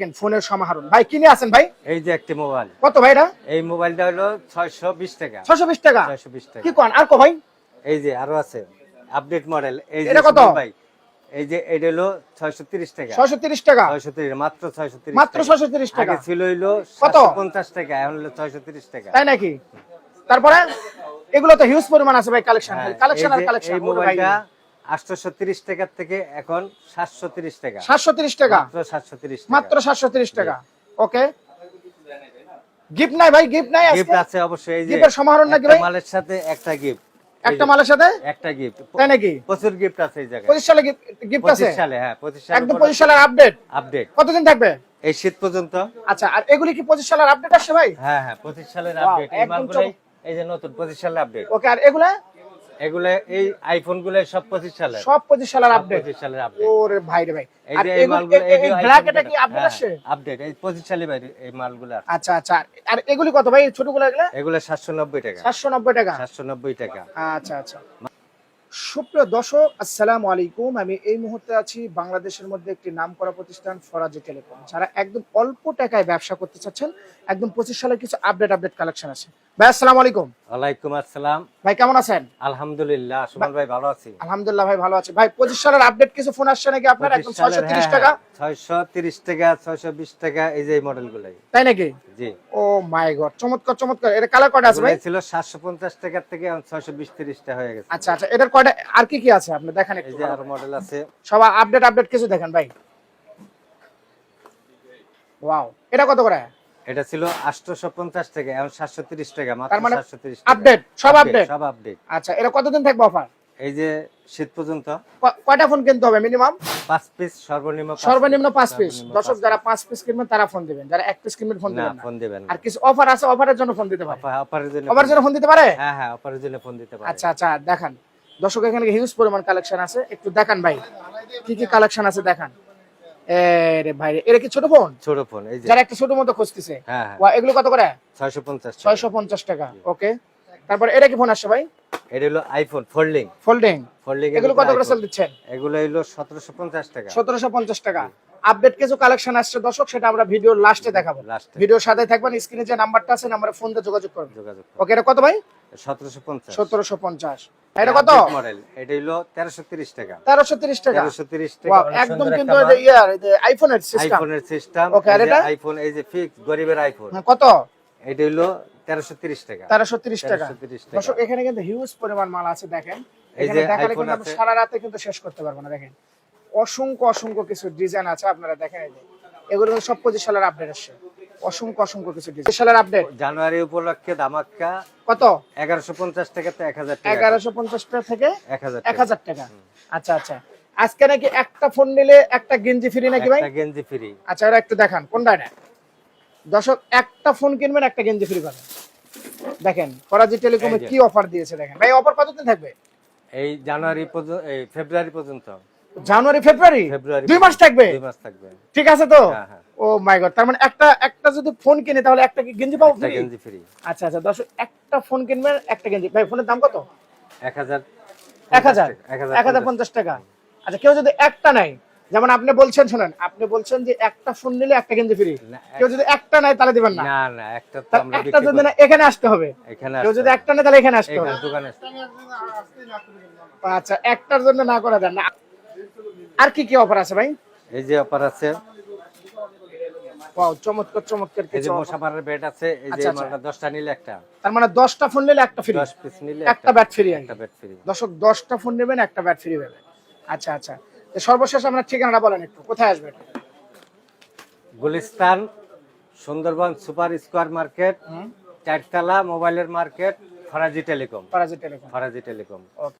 দেখেন ফোনের সমাহারণ। ভাই কিনে আছেন ভাই? এই যে একটি মোবাইল। কত ভাই এটা? এই মোবাইলটা হলো ছয়শো বিশ টাকা। ছশো বিশ টাকা? ছয়শো বিশ টাকা। কি কন? আর কো ভাই? এই যে আরও আছে আপডেট মডেল এই যে কত? ভাই এই যে এটা হলো ছয়শো তিরিশ টাকা। ছয়শো তিরিশ টাকা? ছয়শো তিরিশ মাত্র ছয়শো তিরিশ মাত্র ছয়শো তিরিশ টাকা। আগে ছিল হইল কত? পঞ্চাশ টাকা এখন হলো ছয়শো তিরিশ টাকা। তাই নাকি? তারপরে? এগুলো তো হিউজ পরিমাণ আছে ভাই কালেকশন হ্যাঁ, কালেকশন আর কালেকশন এই মোবাইলটা আটশোশো তিরিশ টাকার থেকে এখন সাতশো টাকা। সাতশো টাকা? মাত্র সাতশো মাত্র সাতশো টাকা। ওকে। গিফট নাই ভাই গিফট নাই গিফট আছে অবশ্যই এই যে গিফটের সমাহারণ নাকি ভাই? মালের সাথে একটা গিফট। একটা মালের সাথে? একটা গিফট। তাই নাকি? প্রচুর গিফট আছে এই জায়গায়। পঁচিশ সালে গিফট আছে? পঁচিশ সালে হ্যাঁ পঁচিশ সালে একদম পঁচিশ সালের আপডেট আপডেট কতদিন থাকবে? এই শীত পর্যন্ত। আচ্ছা আর এগুলি কি পঁচিশ সালের আপডেট আসছে ভাই? হ্যাঁ হ্যাঁ পঁচিশ সালের আপডেট এই একদম এই যে নতুন পঁচিশ সালের আপডেট ওকে আর এগুলা? এগুলো এই আইফোনগুলো সব পঁচিশ সালের। সব পঁচিশ সালের আপডেট পঁচিশ সালের আপডেট ওরে ভাই রে ভাই। এই আর যে এই এগুলো- মালগুলো এ- এ- এই ব্ল্যাক এটা কি আপডেট আসছে? আপডেট এই পঁচিশ সালে বাইরে এই মালগুলো আচ্ছা আচ্ছা। আর এগুলি কত ভাই? ছোটগুলো এগুলা? এগুলো সাতশো নব্বই টাকা। সাতশো নব্বই টাকা? সাতশো নব্বই টাকা। আচ্ছা আচ্ছা। সুপ্রিয় দর্শক আসসালামু আলাইকুম। আমি এই মুহূর্তে আছি বাংলাদেশের মধ্যে একটি নাম করা প্রতিষ্ঠান ফরাজি টেলিকম যারা একদম অল্প টাকায় ব্যবসা করতে চাচ্ছেন। একদম পঁচিশ সালের কিছু আপডেট আপডেট কালেকশন আছে। ভাই আসসালামু আলাইকুম। ওয়ালাইকুম আসসালাম। ভাই কেমন আছেন? আলহামদুলিল্লাহ সুমন ভাই ভালো আছি। আলহামদুলিল্লাহ ভাই ভালো আছে। ভাই পঁচিশ সালের আপডেট কিছু ফোন আসছে নাকি আপনার? একদম ছয়শো তিরিশ হ্যাঁ, টাকা। টাকা ছয়শো বিশ টাকা এই যে মডেল তাই নাকি? জি। ও মাই গড চমৎকার চমৎকার। এটা কালার আছে ভাই? ছিল সাতশো পঞ্চাশ টাকার থেকে হয়ে গেছে। আচ্ছা আচ্ছা এটার কয়টা আর কি কি আছে? আপনি দেখেন এই যে আরও মডেল আছে। সব আপডেট আপডেট কিছু দেখেন ভাই। ওয়াও এটা কত করে? এটা ছিল আটশোশো পঞ্চাশ টাকা এখন সাতশো তিরিশ টাকা মাত্র তার মানে সাতশো তিরিশ আপডেট সব আপডেট সব আপডেট আচ্ছা এটা কতদিন থাকবে অফার এই যে শীত পর্যন্ত কয়টা ফোন কিনতে হবে মিনিমাম পাঁচ পিস সর্বনিম্ন সর্বনিম্ন piece, পাঁচ পিস দর্শক যারা piece। পাঁচ পিস কিনবেন তারা ফোন দিবেন। যারা এক পিস কিনবেন ফোন দিবেন না। ফোন দিবেন আর কিছু অফার আছে অফারের জন্য ফোন দিতে পারে? অফার- অফারের জন্য অফারের জন্য ফোন দিতে পারে? হ্যাঁ হ্যাঁ অফারের জন্য ফোন দিতে পারে। আচ্ছা আচ্ছা দেখান। দর্শক এখানে হিউজ পরিমাণ কালেকশন আছে। একটু দেখান ভাই কি কি কালেকশন আছে দেখান। এ ভাই এটা কি ছোট ফোন ছোট ফোন এই যে। যারা একটা ছোট মতো খুঁজতেছে। হ্যাঁ হ্যাঁ। এগুলো কত করে? টাকা। ওকে। তারপরে এটা কি ফোন আসছে ভাই? এটা হলো আইফোন ফোল্ডিং ফোল্ডিং ফোল্ডিং এগুলো কত করে সেল দিচ্ছেন? এগুলো হলো সতেরোশো পঞ্চাশ টাকা। আপডেট কিছু কালেকশন আসছে দর্শক সেটা আমরা ভিডিওর লাস্টে দেখাবো। ভিডিওর সাথে থাকবেন স্ক্রিনে যে নাম্বারটা আছে নাম্বারে ফোন দিয়ে যোগাযোগ করবেন। যোগাযোগ ওকে এটা কত ভাই? সতেরোশো পঞ্চাশ। সতেরোশো পঞ্চাশ। এটা কত? মডেল এটা হলো তেরোশো তিরিশ টাকা। তেরোশো তিরিশ টাকা? তেরোশো তিরিশ টাকা। একদম কিন্তু একটা এই যে ইয়ার এই যে আইফোনের সিস্টেম আইফোনের সিস্টেম Okay, আর এটা? আইফোন এই যে ফিক্স গরিবের আইফোন কত? এটা হলো তেরোশো তিরিশ টাকা। তেরোশো তিরিশ টাকা। 1330 টাকা। দর্শক এখানে কিন্তু হিউজ পরিমাণ মাল আছে দেখেন। এই এখানে যে দেখালে কিন্তু আমরা আছে। সারা রাতে কিন্তু শেষ করতে পারব না দেখেন। অসংখ্য অসংখ্য কিছু ডিজাইন আছে আপনারা দেখেন এই যে। এগুলো কিন্তু সব পঁচিশ সালের আপডেট আসছে। অসংখ্য অসংখ্য কিছু ডিজাইন আপডেট জানুয়ারি উপলক্ষে ধামাক্কা। কত? এগারোশো পঞ্চাশ টাকা তো এক হাজার টাকা। এগারোশো পঞ্চাশ টাকা থেকে এক হাজার টাকা। আচ্ছা আচ্ছা। আজকে নাকি একটা ফোন নিলে একটা গেঞ্জি ফ্রি নাকি ভাই? একটা গেঞ্জি ফ্রি আচ্ছা ওরা একটু দেখান কোনটা এটা? দর্শক একটা ফোন কিনবেন একটা গেঞ্জি ফ্রি পাবেন। দেখেন ফরাজি টেলিকমে কি অফার দিয়েছে দেখেন। ভাই অফার কতদিন থাকবে? এই জানুয়ারি পর্যন্ত এই ফেব্রুয়ারি পর্যন্ত। জানুয়ারি ফেব্রুয়ারি? দুই মাস থাকবে? দুই মাস থাকবে। ঠিক আছে তো? হ্যাঁ, হ্যাঁ। ও মাই গড তার মানে একটা একটা যদি ফোন কিনে তাহলে একটা কি গেঞ্জি পাবো একটা গেঞ্জি ফ্রি। আচ্ছা আচ্ছা দর্শক একটা ফোন কিনবেন একটা গেঞ্জি। ভাই ফোনের দাম কত? এক হাজার এক হাজার? এক এক হাজার পঞ্চাশ টাকা। আচ্ছা কেউ যদি একটা নাই যেমন আপনি বলছেন শোনেন আপনি বলছেন যে একটা ফোন নিলে একটা গেঞ্জি ফ্রি। কেউ যদি একটা নাই তাহলে দিবেন না। না না একটা তো আমরা একটা যদি না এখানে আসতে হবে। এখানে কেউ যদি একটা নেই তাহলে এখানে আসতে হবে। দোকানে। আচ্ছা একটার জন্য না করা যায় না। আর কি কি অফার আছে ভাই? এই যে অফার আছে ওয়াও চমৎকার চমৎকার এই যে কিছু offer। আছে এই যে আচ্ছা, আচ্ছা। মালটা দশটা নিলে একটা। তার মানে দশটা ফোন নিলে একটা ফ্রি দশ পিস নিলে একটা ব্যাট ফ্রি একটা বেড ফ্রি দর্শক দশটা ফোন নেবেন একটা ব্যাট ফ্রি পাবেন আচ্ছা আচ্ছা। সর্বশেষ আপনার ঠিকানাটা বলেন একটু কোথায় আসবেন? Gulistan Sundarban super square market চারতলা মোবাইলের market Faraji telecom. Faraji telecom. Faraji telecom.